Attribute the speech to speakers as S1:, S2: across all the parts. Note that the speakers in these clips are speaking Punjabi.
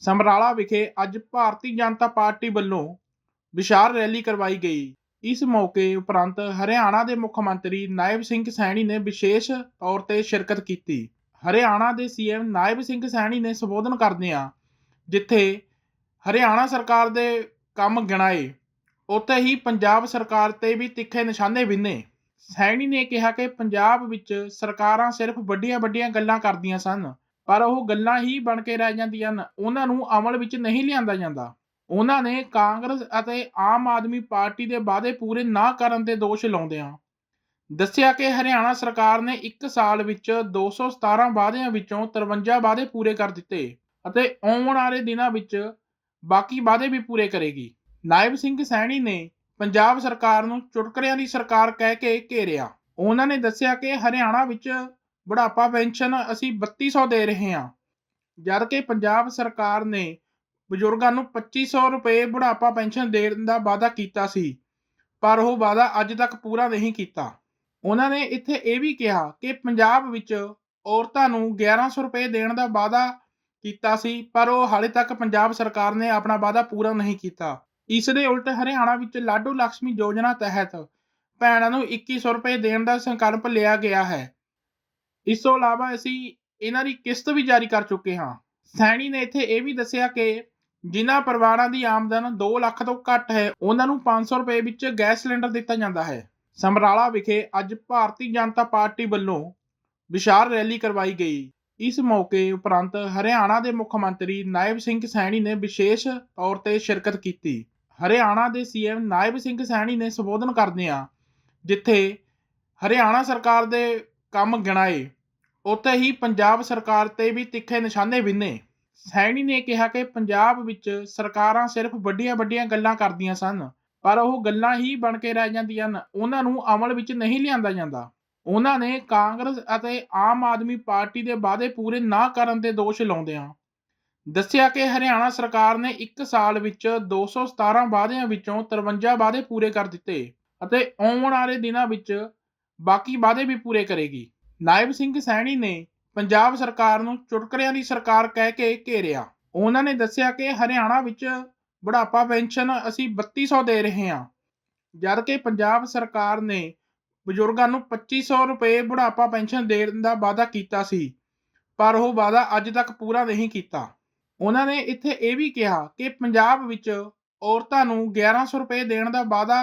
S1: ਸਮਰਾਲਾ ਵਿਖੇ ਅੱਜ ਭਾਰਤੀ ਜਨਤਾ ਪਾਰਟੀ ਵੱਲੋਂ ਵਿਸ਼ਾਲ ਰੈਲੀ ਕਰਵਾਈ ਗਈ। ਇਸ ਮੌਕੇ ਉਪਰੰਤ ਹਰਿਆਣਾ ਦੇ ਮੁੱਖ ਮੰਤਰੀ ਨਾਇਬ ਸਿੰਘ ਸੈਣੀ ਨੇ ਵਿਸ਼ੇਸ਼ ਤੌਰ ਤੇ ਸ਼ਿਰਕਤ ਕੀਤੀ। ਹਰਿਆਣਾ ਦੇ ਸੀਐਮ ਨਾਇਬ ਸਿੰਘ ਸੈਣੀ ਨੇ ਸੰਬੋਧਨ ਕਰਦਿਆਂ ਜਿੱਥੇ ਹਰਿਆਣਾ ਸਰਕਾਰ ਦੇ ਕੰਮ ਗਿਣਾਏ, ਉੱਥੇ ਹੀ ਪੰਜਾਬ ਸਰਕਾਰ ਤੇ ਵੀ ਤਿੱਖੇ ਨਿਸ਼ਾਨੇ ਵਿੰਨੇ। ਸੈਣੀ ਨੇ ਕਿਹਾ ਕਿ ਪੰਜਾਬ ਵਿੱਚ ਸਰਕਾਰਾਂ ਸਿਰਫ ਵੱਡੀਆਂ-ਵੱਡੀਆਂ ਗੱਲਾਂ ਕਰਦੀਆਂ ਸਨ। ਪਰ ਉਹ ਗੱਲਾਂ ਹੀ ਬਣ ਕੇ ਰਹਿ ਜਾਂਦੀਆਂ ਹਨ। ਉਹਨਾਂ ਨੂੰ ਅਮਲ ਵਿੱਚ ਨਹੀਂ ਲਿਆਂਦਾ ਜਾਂਦਾ। ਉਹਨਾਂ ਨੇ ਕਾਂਗਰਸ ਅਤੇ ਆਮ ਆਦਮੀ ਪਾਰਟੀ ਦੇ ਵਾਅਦੇ ਪੂਰੇ ਨਾ ਕਰਨ ਦੇ ਦੋਸ਼ ਲਾਉਂਦਿਆਂ ਦੱਸਿਆ ਕਿ ਹਰਿਆਣਾ ਸਰਕਾਰ ਨੇ 1 ਸਾਲ ਵਿੱਚ 217 ਵਾਅਦਿਆਂ ਵਿੱਚੋਂ 53 ਵਾਅਦੇ ਪੂਰੇ ਕਰ ਦਿੱਤੇ ਅਤੇ ਆਉਣ ਵਾਲੇ ਦਿਨਾਂ ਵਿੱਚ ਬਾਕੀ ਵਾਅਦੇ ਵੀ ਪੂਰੇ ਕਰੇਗੀ। ਨਾਇਬ ਸਿੰਘ ਸੈਣੀ ਨੇ ਪੰਜਾਬ ਸਰਕਾਰ ਨੂੰ ਚੁਟਕਲਿਆਂ ਦੀ ਸਰਕਾਰ ਕਹਿ ਕੇ ਘੇਰਿਆ। ਉਹਨਾਂ ਨੇ ਦੱਸਿਆ ਕਿ ਹਰਿਆਣਾ ਵਿੱਚ ਬੁਢਾਪਾ ਪੈਨਸ਼ਨ ਅਸੀਂ 3200 ਦੇ ਰਹੇ ਹਾਂ। ਜਦ ਕਿ ਪੰਜਾਬ ਸਰਕਾਰ ਨੇ ਬਜ਼ੁਰਗਾਂ ਨੂੰ 2500 ਰੁਪਏ ਬੁਢਾਪਾ ਪੈਨਸ਼ਨ ਦੇਣ ਦਾ ਵਾਅਦਾ ਕੀਤਾ ਸੀ, ਪਰ ਉਹ ਵਾਅਦਾ ਅੱਜ ਤੱਕ ਪੂਰਾ ਨਹੀਂ ਕੀਤਾ। ਉਹਨਾਂ ਨੇ ਇੱਥੇ ਇਹ ਵੀ ਕਿਹਾ ਕਿ ਪੰਜਾਬ ਵਿੱਚ ਔਰਤਾਂ ਨੂੰ 1100 ਰੁਪਏ ਦੇਣ ਦਾ ਵਾਅਦਾ ਕੀਤਾ ਸੀ, ਪਰ ਉਹ ਹਾਲੇ ਤੱਕ ਪੰਜਾਬ ਸਰਕਾਰ ਨੇ ਆਪਣਾ ਵਾਅਦਾ ਪੂਰਾ ਨਹੀਂ ਕੀਤਾ। ਇਸ ਦੇ ਉਲਟ ਹਰਿਆਣਾ ਵਿੱਚ ਲਾਡੂ ਲక్ష్ਮੀ ਯੋਜਨਾ ਤਹਿਤ ਭੈਣਾਂ ਨੂੰ 2100 ਰੁਪਏ ਦੇਣ ਦਾ ਸੰਕਲਪ ਲਿਆ ਗਿਆ ਹੈ। ਇਸ ਤੋਂ ਇਲਾਵਾ ਅਸੀਂ ਇਹਨਾਂ ਦੀ ਕਿਸ਼ਤ ਵੀ ਜਾਰੀ ਕਰ ਚੁੱਕੇ ਹਾਂ। ਸੈਣੀ ਨੇ ਇੱਥੇ ਇਹ ਵੀ ਦੱਸਿਆ ਕਿ ਜਿਨ੍ਹਾਂ ਪਰਿਵਾਰਾਂ ਦੀ ਆਮਦਨ 2 ਲੱਖ ਤੋਂ ਘੱਟ ਹੈ, ਉਹਨਾਂ ਨੂੰ 500 ਰੁਪਏ ਵਿੱਚ ਗੈਸ ਸਿਲੰਡਰ ਦਿੱਤਾ ਜਾਂਦਾ ਹੈ। ਸਮਰਾਲਾ ਵਿਖੇ ਅੱਜ ਭਾਰਤੀ ਜਨਤਾ ਪਾਰਟੀ ਵੱਲੋਂ ਵਿਸ਼ਾਲ ਰੈਲੀ ਕਰਵਾਈ ਗਈ। ਇਸ ਮੌਕੇ ਉਪਰੰਤ ਹਰਿਆਣਾ ਦੇ ਮੁੱਖ ਮੰਤਰੀ ਨਾਇਬ ਸਿੰਘ ਸੈਣੀ ਨੇ ਵਿਸ਼ੇਸ਼ ਤੌਰ ਤੇ ਸ਼ਿਰਕਤ ਕੀਤੀ। ਹਰਿਆਣਾ ਦੇ ਸੀਐਮ ਨਾਇਬ ਸਿੰਘ ਸੈਣੀ ਨੇ ਸੰਬੋਧਨ ਕਰਦਿਆਂ ਜਿੱਥੇ ਹਰਿਆਣਾ ਸਰਕਾਰ ਦੇ ਕੰਮ ਗਿਣਾਏ। ਉੱਥੇ ਹੀ ਪੰਜਾਬ ਸਰਕਾਰ ਤੇ ਵੀ ਤਿੱਖੇ ਨਿਸ਼ਾਨੇ ਵਿੰਨੇ। ਸੈਣੀ ਨੇ ਕਿਹਾ ਕਿ ਪੰਜਾਬ ਵਿੱਚ ਸਰਕਾਰਾਂ ਸਿਰਫ ਵੱਡੀਆਂ-ਵੱਡੀਆਂ ਗੱਲਾਂ ਕਰਦੀਆਂ ਸਨ, ਪਰ ਉਹ ਗੱਲਾਂ ਹੀ ਬਣ ਕੇ ਰਹਿ ਜਾਂਦੀਆਂ ਹਨ। ਉਹਨਾਂ ਨੂੰ ਅਮਲ ਵਿੱਚ ਨਹੀਂ ਲਿਆਂਦਾ ਜਾਂਦਾ। ਉਹਨਾਂ ਨੇ ਕਾਂਗਰਸ ਅਤੇ ਆਮ ਆਦਮੀ ਪਾਰਟੀ ਦੇ ਵਾਅਦੇ ਪੂਰੇ ਨਾ ਕਰਨ ਦੇ ਦੋਸ਼ ਲਾਉਂਦਿਆਂ ਦੱਸਿਆ ਕਿ ਹਰਿਆਣਾ ਸਰਕਾਰ ਨੇ 1 ਸਾਲ ਵਿੱਚ 217 ਵਾਅਦਿਆਂ ਵਿੱਚੋਂ 53 ਵਾਅਦੇ ਪੂਰੇ ਕਰ ਦਿੱਤੇ ਅਤੇ ਆਉਣ ਵਾਲੇ ਦਿਨਾਂ ਵਿੱਚ ਬਾਕੀ ਵਾਅਦੇ ਵੀ ਪੂਰੇ ਕਰੇਗੀ। ਨਾਇਬ ਸਿੰਘ ਸੈਣੀ ਨੇ ਪੰਜਾਬ ਸਰਕਾਰ ਨੂੰ ਚੁਟਕਲਿਆਂ ਦੀ ਸਰਕਾਰ ਕਹਿ ਕੇ ਘੇਰਿਆ। ਉਹਨਾਂ ਨੇ ਦੱਸਿਆ ਕਿ ਹਰਿਆਣਾ ਵਿੱਚ ਬੁਢਾਪਾ ਪੈਨਸ਼ਨ ਅਸੀਂ 3200 ਦੇ ਰਹੇ ਹਾਂ। ਜਦ ਕਿ ਪੰਜਾਬ ਸਰਕਾਰ ਨੇ ਬਜ਼ੁਰਗਾਂ ਨੂੰ 2500 ਰੁਪਏ ਬੁਢਾਪਾ ਪੈਨਸ਼ਨ ਦੇਣ ਦਾ ਵਾਅਦਾ ਕੀਤਾ ਸੀ, ਪਰ ਉਹ ਵਾਅਦਾ ਅੱਜ ਤੱਕ ਪੂਰਾ ਨਹੀਂ ਕੀਤਾ। ਉਹਨਾਂ ਨੇ ਇੱਥੇ ਇਹ ਵੀ ਕਿਹਾ ਕਿ ਪੰਜਾਬ ਵਿੱਚ ਔਰਤਾਂ ਨੂੰ 1100 ਰੁਪਏ ਦੇਣ ਦਾ ਵਾਅਦਾ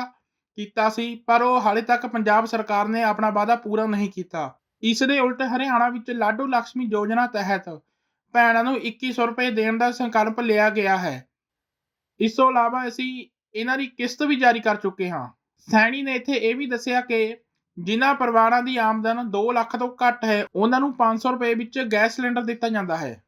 S1: ਕੀਤਾ ਸੀ, ਪਰ ਉਹ ਹਾਲੇ ਤੱਕ ਪੰਜਾਬ ਸਰਕਾਰ ਨੇ ਆਪਣਾ ਵਾਅਦਾ ਪੂਰਾ ਨਹੀਂ ਕੀਤਾ। ਇਸ ਦੇ ਉਲਟ ਹਰਿਆਣਾ ਵਿੱਚ ਲਾਡੂ ਲక్ష్ਮੀ ਯੋਜਨਾ ਤਹਿਤ ਭੈਣਾਂ ਨੂੰ 2100 ਰੁਪਏ ਦੇਣ ਦਾ ਸੰਕਲਪ ਲਿਆ ਗਿਆ ਹੈ। ਇਸ ਤੋਂ ਇਲਾਵਾ ਅਸੀਂ ਇਹਨਾਂ ਦੀ ਕਿਸ਼ਤ ਵੀ ਜਾਰੀ ਕਰ ਚੁੱਕੇ ਹਾਂ। ਸੈਣੀ ਨੇ ਇੱਥੇ ਇਹ ਵੀ ਦੱਸਿਆ ਕਿ ਜਿਨ੍ਹਾਂ ਪਰਿਵਾਰਾਂ ਦੀ ਆਮਦਨ 2 ਲੱਖ ਤੋਂ ਘੱਟ ਹੈ, ਉਹਨਾਂ ਨੂੰ 500 ਰੁਪਏ ਵਿੱਚ ਗੈਸ ਸਿਲੰਡਰ ਦਿੱਤਾ ਜਾਂਦਾ ਹੈ।